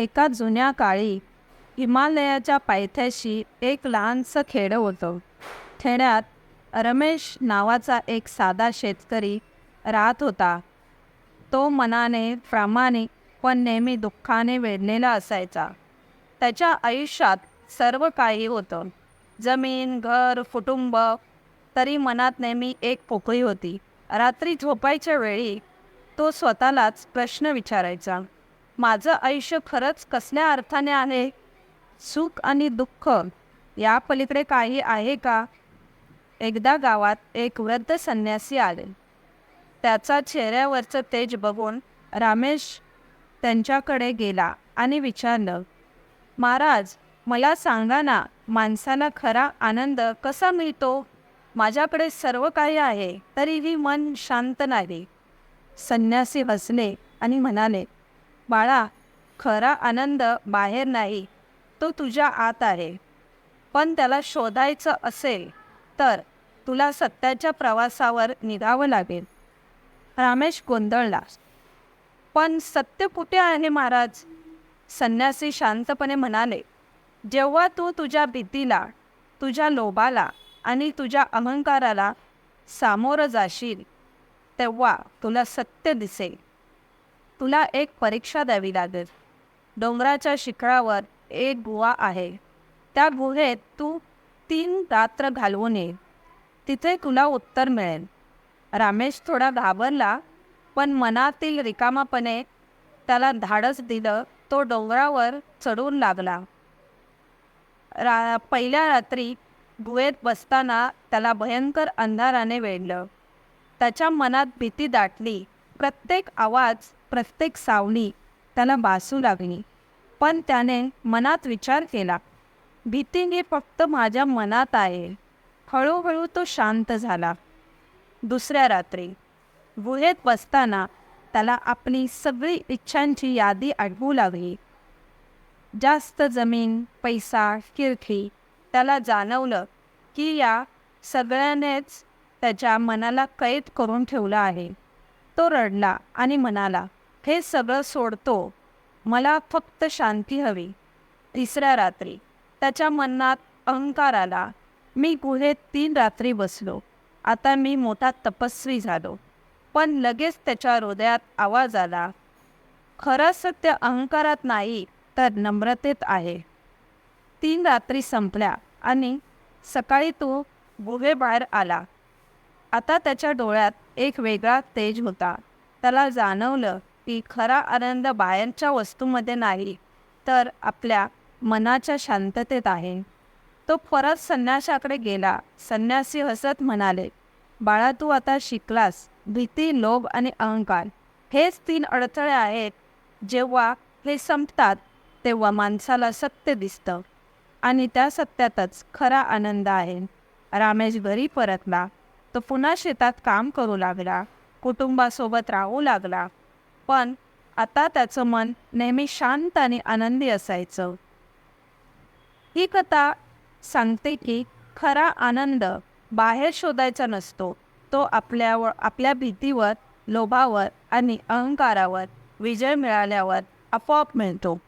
एका जुन्या काळी हिमालयाच्या पायथ्याशी एक लहानसं खेडं होतं. खेड्यात रमेश नावाचा एक साधा शेतकरी राहत होता. तो मनाने प्रामाणिक पण नेहमी दुःखाने वेढलेला असायचा. त्याच्या आयुष्यात सर्व काही होतं. जमीन घर कुटुंब तरी मनात नेहमी एक पोकळी होती. रात्री झोपायच्या वेळी तो स्वतःलाच प्रश्न विचारायचा. माझं आयुष्य खरंच कसल्या अर्थाने आहे? सुख आणि दुःख या पलीकडे काही आहे का? एकदा गावात एक वृद्ध संन्यासी आले. त्याचा चेहऱ्यावरचं तेज बघून रामेश त्यांच्याकडे गेला आणि विचारलं महाराज मला सांगा ना माणसाला खरा आनंद कसा मिळतो? माझ्याकडे सर्व काही आहे तरीही मन शांत नाही. संन्यासी हसले आणि म्हणाले बाळा खरा आनंद बाहेर नाही तो तुझ्या आत आहे. पण त्याला शोधायचं असेल तर तुला सत्याच्या प्रवासावर निघावं लागेल. रामेश गोंधळला. पण सत्य कुठे आहे महाराज? संन्यासी शांतपणे म्हणाले. जेव्हा तू तुझ्या भीतीला तुझ्या लोभाला आणि तुझ्या अहंकाराला सामोरं जाशील तेव्हा तुला सत्य दिसेल. तुला एक परीक्षा द्यावी लागेल. डोंगराच्या शिखरावर एक गुहा आहे. त्या गुहेत तू तीन रात्र घालवून ये. तिथे तुला उत्तर मिळेल. रामेश थोडा घाबरला पण मनातील रिकामापणे त्याला धाडस दिलं तो डोंगरावर चढून लागला. रा पहिल्या रात्री गुहेत बसताना त्याला भयंकर अंधाराने वेढलं. त्याच्या मनात भीती दाटली. प्रत्येक आवाज प्रत्येक सावली त्याला बासू लागली पण त्याने मनात विचार केला भीती फक्त माझ्या मनात आहे. हळूहळू तो शांत झाला. दुसऱ्या रात्री गुहेत बसताना त्याला आपली सगळी इच्छांची यादी आठवू लागली. जास्त जमीन पैसा किरखी त्याला जाणवलं की या सगळ्यानेच त्याच्या मनाला कैद करून ठेवलं आहे. तो रडला आणि म्हणाला हे सगळं सोडतो. मला फक्त शांती हवी. तिसऱ्या रात्री. त्याच्या मनात अहंकार आला. मी गुहेत तीन रात्री बसलो. आता मी मोठा तपस्वी झालो. पण लगेच त्याच्या हृदयात आवाज आला. खरं सत्य अहंकारात नाही तर नम्रतेत आहे. तीन रात्री संपल्या आणि सकाळी तो गुहेबाहेर आला. आता त्याच्या डोळ्यात एक वेगळा तेज होता. त्याला जाणवलं की खरा आनंद बाहेरच्या वस्तूमध्ये नाही तर आपल्या मनाच्या शांततेत आहे. तो परत संन्याशाकडे गेला. संन्यासी हसत म्हणाले बाळा तू आता शिकलास. भीती लोभ आणि अहंकार हेच तीन अडथळे आहेत. जेव्हा हे संपतात तेव्हा माणसाला सत्य दिसतं. आणि त्या सत्यातच खरा आनंद आहे. रामेश घरी परतला. तो पुन्हा शेतात काम करू लागला. कुटुंबासोबत राहू लागला. पण आता त्याचं मन नेहमी शांत आणि आनंदी असायचं. ही कथा सांगते की खरा आनंद बाहेर शोधायचा नसतो. तो आपल्यावर आपल्या भीतीवर लोभावर आणि अहंकारावर विजय मिळाल्यावर आपोआप मिळतो.